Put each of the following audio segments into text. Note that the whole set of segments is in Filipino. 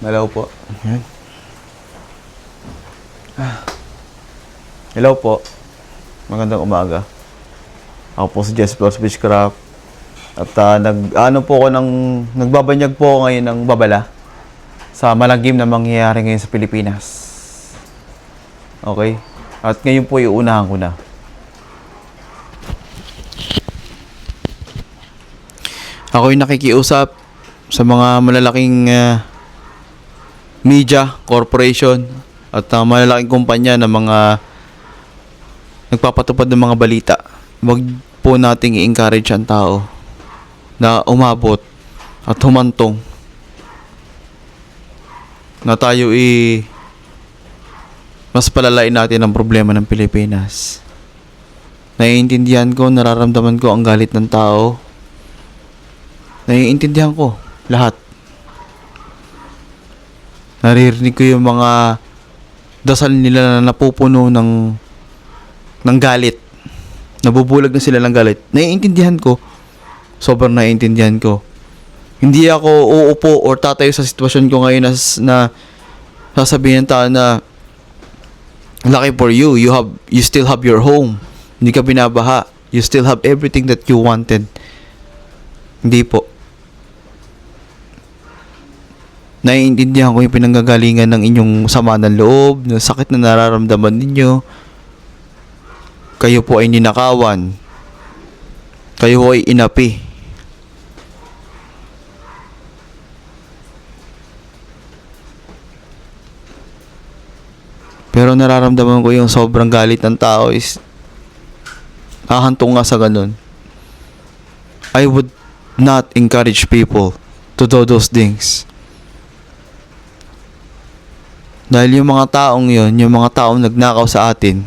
Hello po. Yan. Ah. Hello po. Magandang umaga. Ako po si Jess Flores Beechcraft. At ah, nag ano po ako ng nagbabanyag po ako ngayon ng babala sa malagim na mangyayari ngayon sa Pilipinas. Okay? At ngayon po iunahan ko na. Ako'y nakikiusap sa mga malalaking ah, media, corporation, at uh, malalaking kumpanya na mga nagpapatupad ng mga balita. Huwag po nating i-encourage ang tao na umabot at humantong na tayo i mas palalain natin ang problema ng Pilipinas. Naiintindihan ko, nararamdaman ko ang galit ng tao. Naiintindihan ko lahat. Naririnig ko yung mga dasal nila na napupuno ng ng galit. Nabubulag na sila ng galit. Naiintindihan ko. Sobrang naiintindihan ko. Hindi ako uupo or tatayo sa sitwasyon ko ngayon na, na sasabihin tao na lucky for you, you have you still have your home. Hindi ka binabaha. You still have everything that you wanted. Hindi po. Naiintindihan ko yung pinanggagalingan ng inyong sama ng loob, ng sakit na nararamdaman ninyo. Kayo po ay ninakawan. Kayo po ay inapi. Pero nararamdaman ko yung sobrang galit ng tao is hahantong nga sa ganun. I would not encourage people to do those things. Dahil yung mga taong yon, yung mga taong nagnakaw sa atin,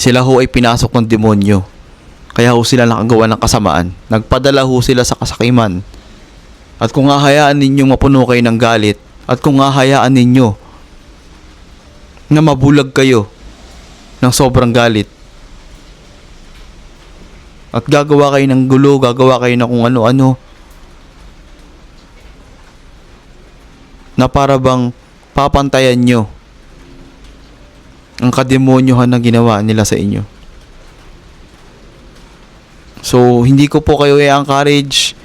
sila ho ay pinasok ng demonyo. Kaya ho sila nakagawa ng kasamaan. Nagpadala ho sila sa kasakiman. At kung hahayaan ninyong mapuno kayo ng galit, at kung hahayaan ninyo na mabulag kayo ng sobrang galit, at gagawa kayo ng gulo, gagawa kayo ng kung ano-ano, na para bang papantayan nyo ang kademonyohan na ginawa nila sa inyo. So, hindi ko po kayo i-encourage,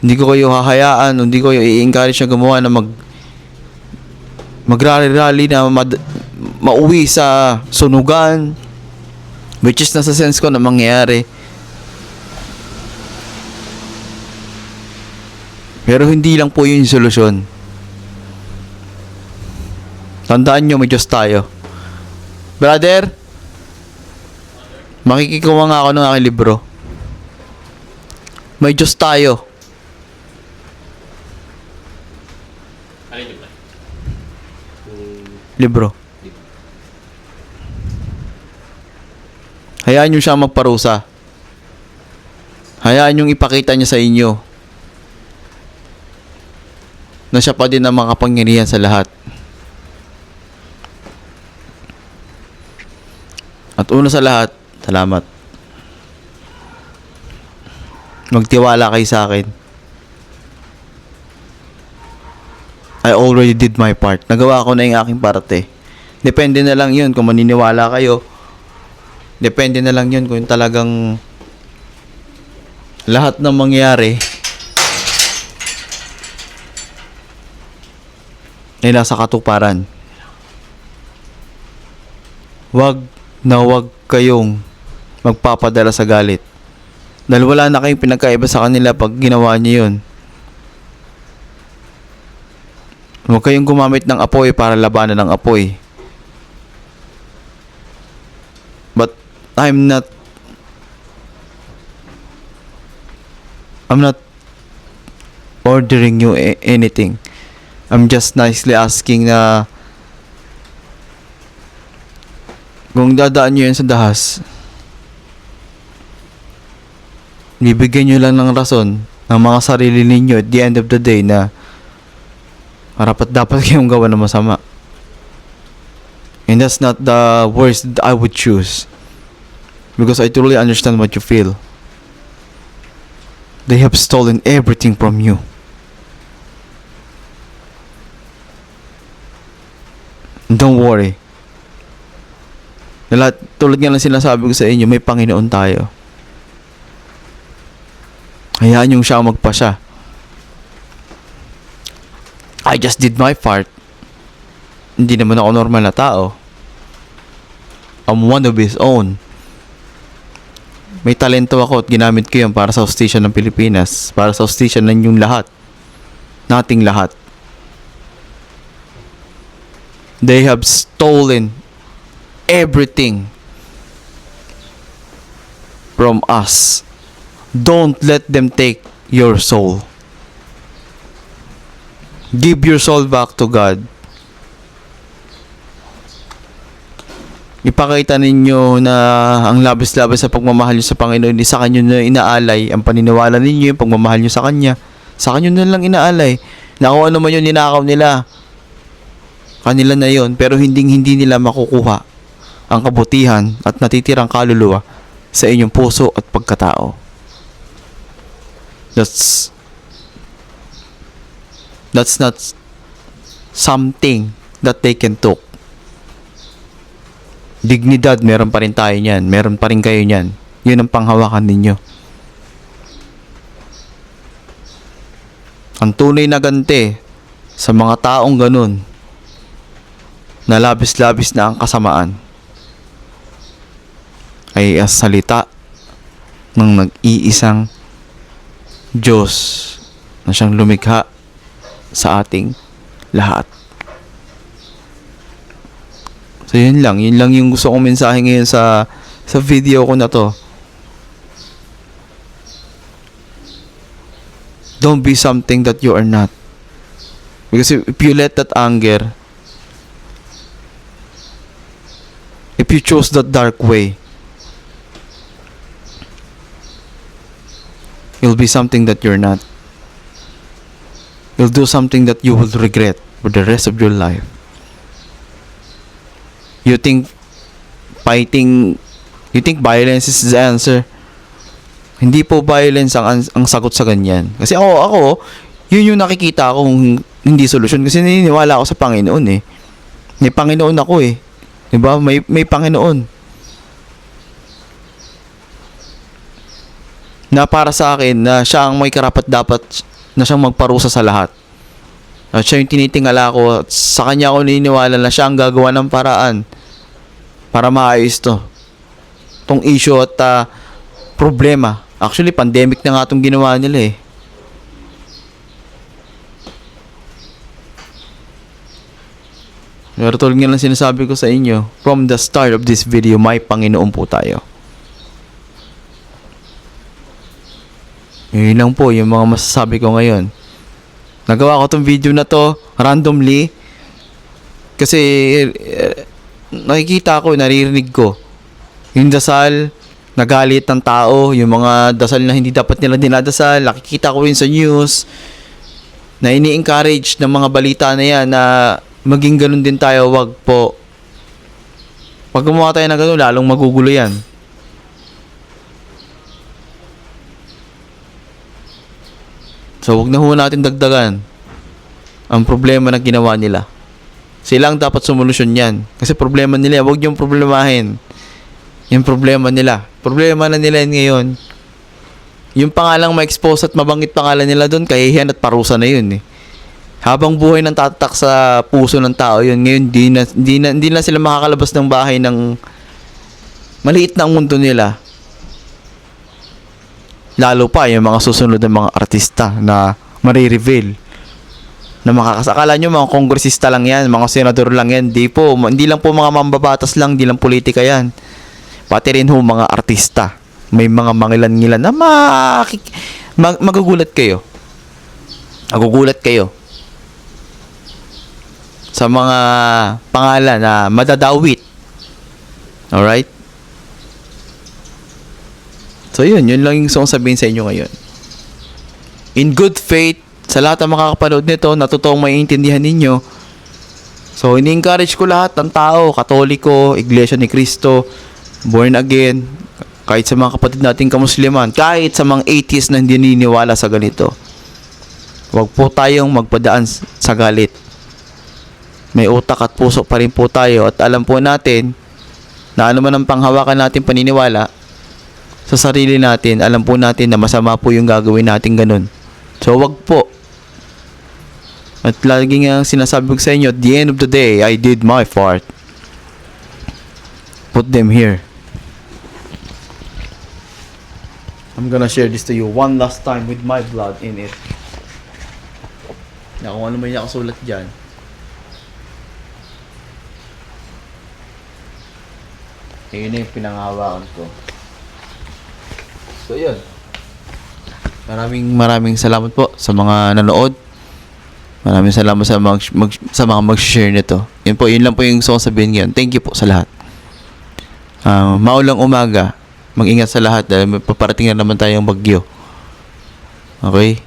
hindi ko kayo hahayaan, hindi ko kayo i-encourage na gumawa na mag magrally-rally na mad, mauwi sa sunugan which is nasa sense ko na mangyayari. Pero hindi lang po yun yung solusyon. Tandaan nyo, may Diyos tayo. Brother, makikikuha nga ako ng aking libro. May Diyos tayo. Libro. Hayaan nyo siya magparusa. Hayaan nyo ipakita niya sa inyo na siya pa din ang makapangyarihan sa lahat. At una sa lahat, salamat. Magtiwala kayo sa akin. I already did my part. Nagawa ko na yung aking parte. Depende na lang yun kung maniniwala kayo. Depende na lang yun kung talagang lahat ng mangyayari ay nasa katuparan. Wag na wag kayong magpapadala sa galit. Dahil wala na kayong pinagkaiba sa kanila pag ginawa niyo yun. Huwag kayong gumamit ng apoy para labanan ng apoy. But I'm not I'm not ordering you anything. I'm just nicely asking na kung dadaan nyo yan sa dahas, bibigyan nyo lang ng rason ng mga sarili ninyo at the end of the day na Marapat dapat kayong gawa ng masama. And that's not the words that I would choose. Because I totally understand what you feel. They have stolen everything from you. Don't worry. Na lahat, tulad nga ng sinasabi ko sa inyo, may Panginoon tayo. Hayaan yung siya magpasya. I just did my part. Hindi naman ako normal na tao. I'm one of his own. May talento ako at ginamit ko yun para sa hostisya ng Pilipinas. Para sa hostisya ng inyong lahat. Nating lahat. They have stolen everything from us. Don't let them take your soul. Give your soul back to God. Ipakita ninyo na ang labis-labis sa pagmamahal nyo sa Panginoon, di sa kanyo na inaalay ang paniniwala ninyo, yung pagmamahal nyo sa Kanya. Sa kanyo na lang inaalay. Na kung ano man yun ninakaw nila, kanila na yon pero hindi hindi nila makukuha ang kabutihan at natitirang kaluluwa sa inyong puso at pagkatao. That's that's not something that they can talk. Dignidad, meron pa rin tayo niyan. Meron pa rin kayo niyan. Yun ang panghawakan ninyo. Ang tunay na ganti sa mga taong ganun na labis-labis na ang kasamaan ay ang salita ng nag-iisang Diyos na siyang lumikha sa ating lahat. So yun lang, yun lang yung gusto kong mensahe ngayon sa sa video ko na to. Don't be something that you are not. Because if, you let that anger, if you chose that dark way, you'll be something that you're not. You'll do something that you will regret for the rest of your life. You think fighting, you think violence is the answer? Hindi po violence ang, ang, sagot sa ganyan. Kasi ako, ako, yun yung nakikita ko kung hindi solusyon. Kasi naniniwala ako sa Panginoon eh. May Panginoon ako eh. 'Di ba? May may Panginoon. Na para sa akin na siya ang may karapat dapat na siyang magparusa sa lahat. At siya yung tinitingala ko at sa kanya ako naniniwala na siya ang gagawa ng paraan para maayos to. Tong issue at ah, problema. Actually, pandemic na nga itong ginawa nila eh. Pero tulad nga lang sinasabi ko sa inyo, from the start of this video, may Panginoon po tayo. Yun lang po yung mga masasabi ko ngayon. Nagawa ko tong video na to randomly kasi eh, nakikita ko, naririnig ko yung dasal, nagalit ng tao, yung mga dasal na hindi dapat nila dinadasal, nakikita ko rin sa news na ini-encourage ng mga balita na yan na maging ganun din tayo, wag po. Pag gumawa tayo ng ganun, lalong magugulo yan. So, wag na ho natin dagdagan ang problema na ginawa nila. Sila ang dapat sumolusyon yan. Kasi problema nila, wag yung problemahin. Yung problema nila. Problema na nila yan ngayon. Yung pangalang ma-expose at mabanggit pangalan nila doon, kahihiyan at parusa na yun eh. Habang buhay ng tatak sa puso ng tao yun, ngayon di na, di na, di na sila makakalabas ng bahay ng maliit na ang mundo nila. Lalo pa yung mga susunod ng mga artista na marireveal na makakasakala nyo mga kongresista lang yan, mga senador lang yan. Di po, hindi lang po mga mambabatas lang, hindi lang politika yan. Pati rin ho mga artista. May mga mangilan-ngilan na makik- mag- magugulat kayo. Magugulat kayo sa mga pangalan na madadawit. Alright? So yun, yun lang yung gusto kong sabihin sa inyo ngayon. In good faith, sa lahat ng makakapanood nito, na totoong maiintindihan ninyo. So, ini-encourage ko lahat ng tao, katoliko, iglesia ni Cristo, born again, Kahit sa mga kapatid nating kamusliman, kahit sa mga atheists na hindi naniniwala sa ganito. Huwag po tayong magpadaan sa galit. May utak at puso pa rin po tayo at alam po natin na ano man ang panghawakan natin paniniwala sa sarili natin, alam po natin na masama po yung gagawin natin ganun. So wag po. At lagi nga sinasabi ko sa inyo, at the end of the day, I did my part. Put them here. I'm gonna share this to you one last time with my blood in it. Na kung ano yung nakasulat dyan. Yun na yung pinangahawakan ko. So, yun. Maraming maraming salamat po sa mga nanood. Maraming salamat sa mga, mag, sa mga mag-share nito. Yun po, yun lang po yung gusto kong sabihin ngayon. Thank you po sa lahat. Ah, maulang umaga. Mag-ingat sa lahat dahil paparating na naman tayong bagyo. Okay?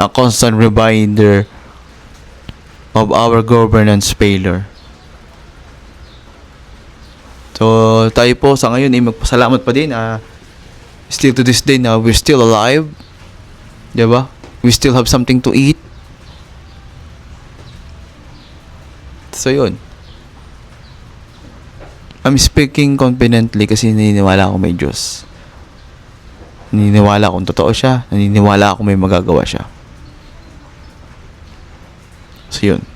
A constant reminder of our governance failure. So, tayo po sa ngayon ay magpasalamat pa din. ah still to this day na we're still alive. 'Di ba? We still have something to eat. So, yun. I'm speaking confidently kasi naniniwala ako may Diyos. Naniniwala akong totoo siya. Naniniwala ako may magagawa siya. So, yun.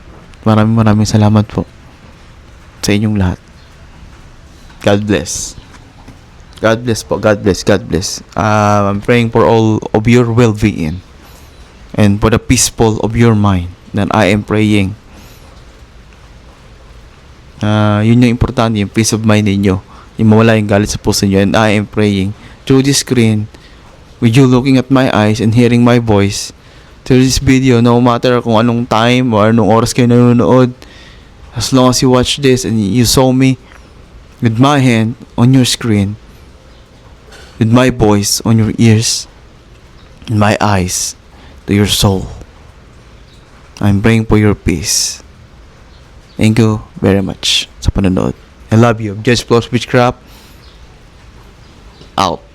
Maraming maraming salamat po sa inyong lahat. God bless. God bless po. God bless. God bless. Uh, I'm praying for all of your well-being and for the peaceful of your mind that I am praying. Uh, yun yung importante, yung peace of mind ninyo. Yung mawala yung galit sa puso nyo. And I am praying through this screen, with you looking at my eyes and hearing my voice, through this video, no matter kung anong time or anong oras kayo nanonood, as long as you watch this and you saw me with my hand on your screen, with my voice on your ears, and my eyes to your soul. I'm praying for your peace. Thank you very much sa panonood. I love you. Just Plus Witchcraft. Out.